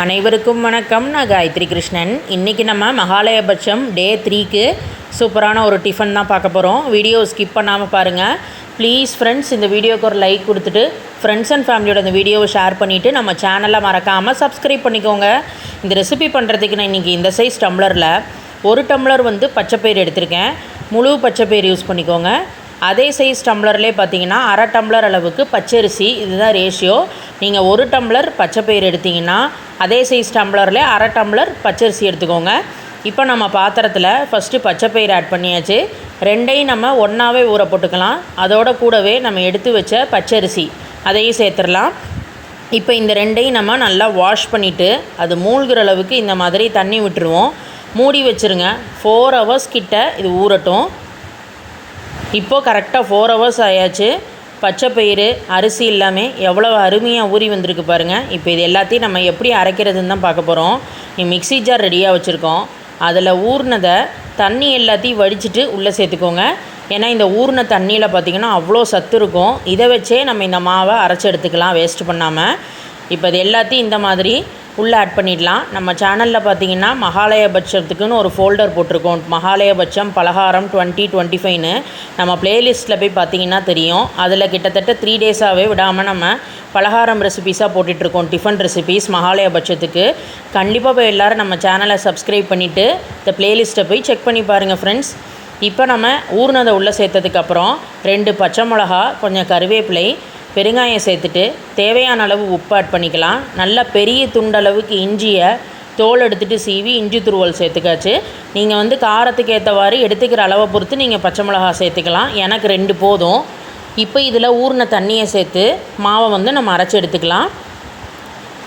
அனைவருக்கும் வணக்கம். நான் காயத்ரி கிருஷ்ணன். இன்றைக்கி நம்ம மகாலயபட்சம் டே த்ரீக்கு சூப்பரான ஒரு டிஃபன் தான் பார்க்க போகிறோம் வீடியோ ஸ்கிப் பண்ணாமல் பாருங்கள் ப்ளீஸ் ஃப்ரெண்ட்ஸ் இந்த வீடியோக்கு ஒரு லைக் கொடுத்துட்டு ஃப்ரெண்ட்ஸ் அண்ட் ஃபேமிலியோட இந்த வீடியோவை ஷேர் பண்ணிவிட்டு நம்ம சேனலை மறக்காமல் சப்ஸ்கிரைப் பண்ணிக்கோங்க. இந்த ரெசிபி பண்ணுறதுக்கு நான் இன்றைக்கி இந்த சைஸ் டம்ளரில் ஒரு டம்ளர் வந்து பச்சைப்பயிறு எடுத்திருக்கேன். முழு பச்சைப்பயிறு யூஸ் பண்ணிக்கோங்க. அதே சைஸ் டம்ளர்லேயே பார்த்தீங்கன்னா அரை டம்ளர் அளவுக்கு பச்சரிசி இதுதான் ரேஷியோ நீங்கள் ஒரு டம்ளர் பச்சைப்பயிறு எடுத்தீங்கன்னா அதே சைஸ் டம்ளர்லேயே அரை டம்ளர் பச்சரிசி எடுத்துக்கோங்க. இப்போ நம்ம பாத்திரத்தில் ஃபஸ்ட்டு பச்சைப்பயிறு ஆட் பண்ணியாச்சு. ரெண்டையும் நம்ம ஒன்றாவே ஊற போட்டுக்கலாம். அதோட கூடவே நம்ம எடுத்து வச்ச பச்சரிசி அதையும் சேர்த்துடலாம். இப்போ இந்த ரெண்டையும் நம்ம நல்லா வாஷ் பண்ணிவிட்டு அது மூழ்கிற அளவுக்கு இந்த மாதிரி தண்ணி விட்டுருவோம். மூடி வச்சுருங்க. ஃபோர் ஹவர்ஸ் கிட்ட இது ஊறட்டும். இப்போது கரெக்டாக ஃபோர் ஹவர்ஸ் ஆயாச்சு. பச்சை பயிறு அரிசி எல்லாமே எவ்வளோ அருமையாக ஊறி வந்திருக்கு பாருங்கள் இப்போ இது எல்லாத்தையும் நம்ம எப்படி அரைக்கிறதுன்னு தான் பார்க்க போகிறோம் நீ மிக்ஸி ஜார் ரெடியாக வச்சுருக்கோம். அதில் ஊறினதை தண்ணி எல்லாத்தையும் வடிச்சிட்டு உள்ளே சேர்த்துக்கோங்க. ஏன்னா இந்த ஊறின தண்ணியில் பார்த்திங்கன்னா அவ்வளோ சத்து இருக்கும். இதை வச்சே நம்ம இந்த மாவை அரைச்சி எடுத்துக்கலாம் வேஸ்ட் பண்ணாமல் இப்போ இது எல்லாத்தையும் இந்த மாதிரி உள்ளே ஆட் பண்ணிடலாம். நம்ம சேனலில் பார்த்தீங்கன்னா மகாலயபட்சத்துக்குன்னு ஒரு ஃபோல்டர் போட்டிருக்கோம். மகாலயபட்சம் பலகாரம் டுவெண்ட்டி டுவெண்ட்டி ஃபைவ்னு நம்ம பிளேலிஸ்ட்டில் போய் பார்த்தீங்கன்னா தெரியும். அதில் கிட்டத்தட்ட த்ரீ டேஸாகவே விடாமல் நம்ம பலகாரம் ரெசிபீஸாக போட்டுட்ருக்கோம் டிஃபன் ரெசிபீஸ் மகாலயபட்சத்துக்கு கண்டிப்பாக போய் எல்லோரும் நம்ம சேனலை சப்ஸ்கிரைப் பண்ணிவிட்டு இந்த பிளேலிஸ்ட்டை போய் செக் பண்ணி பாருங்கள் ஃப்ரெண்ட்ஸ் இப்போ நம்ம ஊர்னதை உள்ளே சேர்த்ததுக்கப்புறம் ரெண்டு பச்சை மிளகா கொஞ்சம் கருவேப்பிலை பெருங்காயம் சேர்த்துட்டு தேவையான அளவு உப்பு ஆட் பண்ணிக்கலாம். நல்ல பெரிய துண்டளவுக்கு இஞ்சியை தோல் எடுத்துகிட்டு சீவி இஞ்சி துருவல் சேர்த்துக்காச்சு. நீங்கள் வந்து காரத்துக்கு ஏற்றவாறு எடுத்துக்கிற அளவை பொறுத்து நீங்கள் பச்சை மிளகா சேர்த்துக்கலாம். எனக்கு ரெண்டு போதும். இப்போ இதில் ஊறின தண்ணியை சேர்த்து மாவை வந்து நம்ம அரைச்சி எடுத்துக்கலாம்.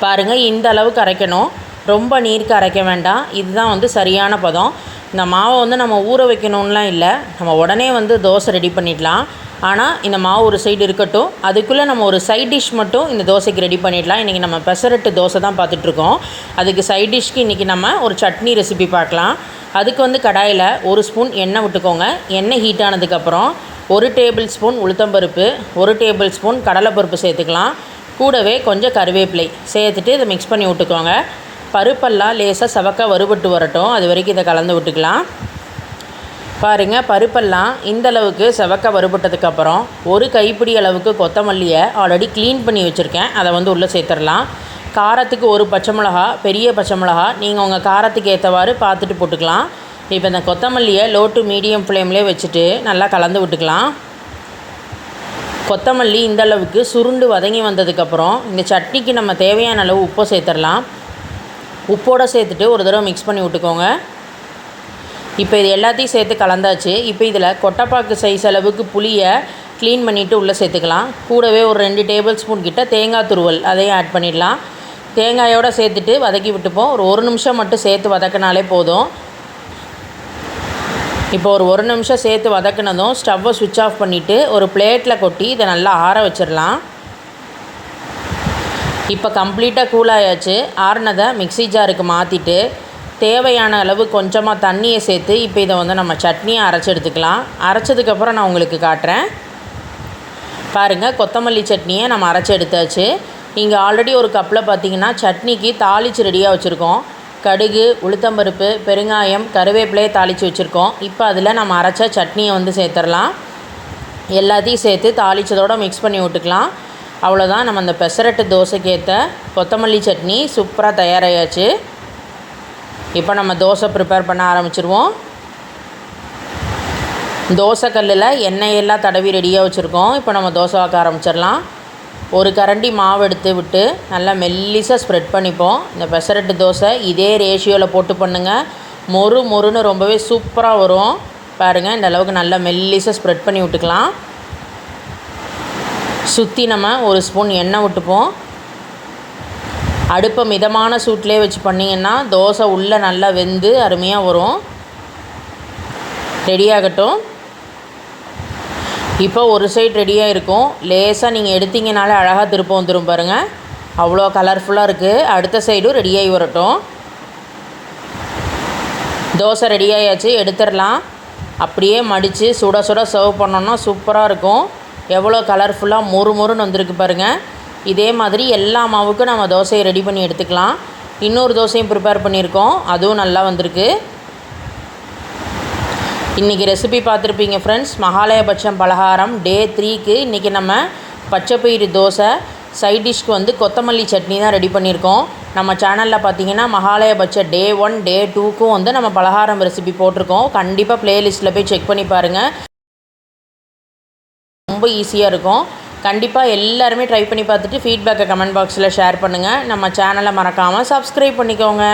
பாருங்கள் இந்த அளவுக்கு அரைக்கணும். ரொம்ப நீருக்கு அரைக்க வேண்டாம். இதுதான் வந்து சரியான பதம். இந்த மாவை வந்து நம்ம ஊற வைக்கணும்லாம் இல்லை. நம்ம உடனே வந்து தோசை ரெடி பண்ணிடலாம். ஆனால் இந்த மாவு ஒரு சைடு இருக்கட்டும். அதுக்குள்ளே நம்ம ஒரு சைட் டிஷ் மட்டும் இந்த தோசைக்கு ரெடி பண்ணிடலாம். இன்றைக்கி நம்ம பெசரட்டு தோசை தான் பார்த்துட்ருக்கோம் அதுக்கு சைட் டிஷ்க்கு இன்றைக்கி நம்ம ஒரு சட்னி ரெசிபி பார்க்கலாம். அதுக்கு வந்து கடாயில் ஒரு ஸ்பூன் எண்ணெய் விட்டுக்கோங்க. எண்ணெய் ஹீட் ஆனதுக்கப்புறம் ஒரு டேபிள் ஸ்பூன் உளுத்தம்பருப்பு ஒரு டேபிள் ஸ்பூன் கடலைப்பருப்பு சேர்த்துக்கலாம். கூடவே கொஞ்சம் கருவேப்பிலை சேர்த்துட்டு இதை மிக்ஸ் பண்ணி விட்டுக்கோங்க. பருப்பெல்லாம் லேசாக சவக்க வறுபட்டு வரட்டும். அது வரைக்கும் இதை கலந்து விட்டுக்கலாம். பாருங்கள் பருப்பெல்லாம் இந்த அளவுக்கு செவக்க வறுபட்டதுக்கப்புறம் ஒரு கைப்பிடி அளவுக்கு கொத்தமல்லியை ஆல்ரெடி க்ளீன் பண்ணி வச்சுருக்கேன். அதை வந்து உள்ளே சேர்த்துடலாம். காரத்துக்கு ஒரு பச்சை மிளகா பெரிய பச்சை மிளகா நீங்கள் உங்கள் காரத்துக்கு ஏற்றவாறு பார்த்துட்டு போட்டுக்கலாம். இப்போ இந்த கொத்தமல்லியை லோ டு மீடியம் ஃப்ளேம்லேயே வச்சுட்டு நல்லா கலந்து விட்டுக்கலாம். கொத்தமல்லி இந்தளவுக்கு சுருண்டு வதங்கி வந்ததுக்கப்புறம் இந்த சட்னிக்கு நம்ம தேவையான அளவு உப்பை சேர்த்துடலாம். உப்போடு சேர்த்துட்டு ஒரு தடவை மிக்ஸ் பண்ணி விட்டுக்கோங்க. இப்போ இது எல்லாத்தையும் சேர்த்து கலந்தாச்சு. இப்போ இதில் கொட்டைப்பாக்கு சைஸ் அளவுக்கு புளியை க்ளீன் பண்ணிவிட்டு உள்ளே சேர்த்துக்கலாம். கூடவே ஒரு ரெண்டு டேபிள் ஸ்பூன் கிட்ட தேங்காய் துருவல் அதையும் ஆட் பண்ணிடலாம். தேங்காயோடு சேர்த்துட்டு வதக்கி விட்டுப்போம். ஒரு ஒரு நிமிஷம் மட்டும் சேர்த்து வதக்கினாலே போதும். இப்போ ஒரு ஒரு நிமிஷம் சேர்த்து வதக்கினதும் ஸ்டவ்வை சுவிட்ச் ஆஃப் பண்ணிவிட்டு ஒரு பிளேட்டில் கொட்டி இதை நல்லா ஆற வச்சிடலாம். இப்போ கம்ப்ளீட்டாக கூல் ஆயாச்சு. ஆறுனதை மிக்ஸி ஜாருக்கு மாற்றிட்டு தேவையான அளவு கொஞ்சமாக தண்ணியை சேர்த்து இப்போ இதை வந்து நம்ம சட்னியை அரைச்சி எடுத்துக்கலாம். அரைச்சதுக்கப்புறம் நான் உங்களுக்கு காட்டுறேன். பாருங்கள் கொத்தமல்லி சட்னியை நம்ம அரைச்சி எடுத்தாச்சு. இங்கே ஆல்ரெடி ஒரு கப்பில் பார்த்தீங்கன்னா சட்னிக்கு தாளித்து ரெடியாக வச்சுருக்கோம். கடுகு உளுத்தம்பருப்பு பெருங்காயம் கருவேப்பிலையை தாளித்து வச்சுருக்கோம். இப்போ அதில் நம்ம அரைச்ச சட்னியை வந்து சேர்த்துடலாம். எல்லாத்தையும் சேர்த்து தாளித்ததோடு மிக்ஸ் பண்ணி விட்டுக்கலாம். அவ்வளோதான் நம்ம அந்த பெசரட்டு தோசைக்கேற்ற கொத்தமல்லி சட்னி சூப்பராக தயாராகியாச்சு இப்போ நம்ம தோசை ப்ரிப்பேர் பண்ண ஆரம்பிச்சிருவோம். தோசை கல்லில் எண்ணெயெல்லாம் தடவி ரெடியாக வச்சுருக்கோம். இப்போ நம்ம தோசை வைக்க ஆரம்பிச்சிடலாம். ஒரு கரண்டி மாவு எடுத்து விட்டு நல்லா மெல்லிசாக ஸ்ப்ரெட் பண்ணிப்போம். இந்த பெசரட்டு தோசை இதே ரேஷியோவில் போட்டு பண்ணுங்கள் மொறு மொறுன்னு ரொம்பவே சூப்பராக வரும். பாருங்கள் இந்த அளவுக்கு நல்லா மெல்லிசாக ஸ்ப்ரெட் பண்ணி விட்டுக்கலாம். சுற்றி நம்ம ஒரு ஸ்பூன் எண்ணெய் விட்டுப்போம். அடுப்பை மிதமான சூட்லேயே வச்சு பண்ணிங்கன்னா தோசை உள்ளே நல்லா வெந்து அருமையாக வரும். ரெடியாகட்டும் இப்போ ஒரு சைடு ரெடியாக இருக்கும். லேசாக நீங்கள் எடுத்தீங்கனாலே அழகாக திருப்பம் வந்துடும் பாருங்கள் அவ்வளோ கலர்ஃபுல்லாக இருக்குது அடுத்த சைடும் ரெடியாகி வரட்டும். தோசை ரெடியாகியாச்சு எடுத்துடலாம். அப்படியே மடித்து சுட சுட சர்வ் பண்ணோன்னா சூப்பராக இருக்கும். எவ்வளோ கலர்ஃபுல்லாக மொறு மொறுன்னு வந்திருக்கு பாருங்கள் இதே மாதிரி எல்லா மாவுக்கும் நம்ம தோசையை ரெடி பண்ணி எடுத்துக்கலாம். இன்னொரு தோசையும் ப்ரிப்பேர் பண்ணியிருக்கோம். அதுவும் நல்லா வந்திருக்கு. இன்றைக்கி ரெசிபி பார்த்துருப்பீங்க ஃப்ரெண்ட்ஸ் மகாலயபட்சம் பலகாரம் டே த்ரீக்கு இன்றைக்கி நம்ம பச்சைப்பயிறு தோசை சைட் டிஷ்க்கு வந்து கொத்தமல்லி சட்னி தான் ரெடி பண்ணியிருக்கோம். நம்ம சேனலில் பார்த்தீங்கன்னா மகாலயபட்ச டே ஒன் டே டூக்கும் வந்து நம்ம பலகாரம் ரெசிபி போட்டிருக்கோம். கண்டிப்பாக ப்ளேலிஸ்ட்டில் போய் செக் பண்ணி பாருங்கள் ரொம்ப ஈஸியாக இருக்கும். கண்டிப்பாக எல்லாருமே ட்ரை பண்ணி பார்த்துட்டு ஃபீட்பேக்கை கமெண்ட் பாக்ஸில் ஷேர் பண்ணுங்கள் நம்ம சேனலை மறக்காமல் சப்ஸ்கிரைப் பண்ணிக்கோங்க.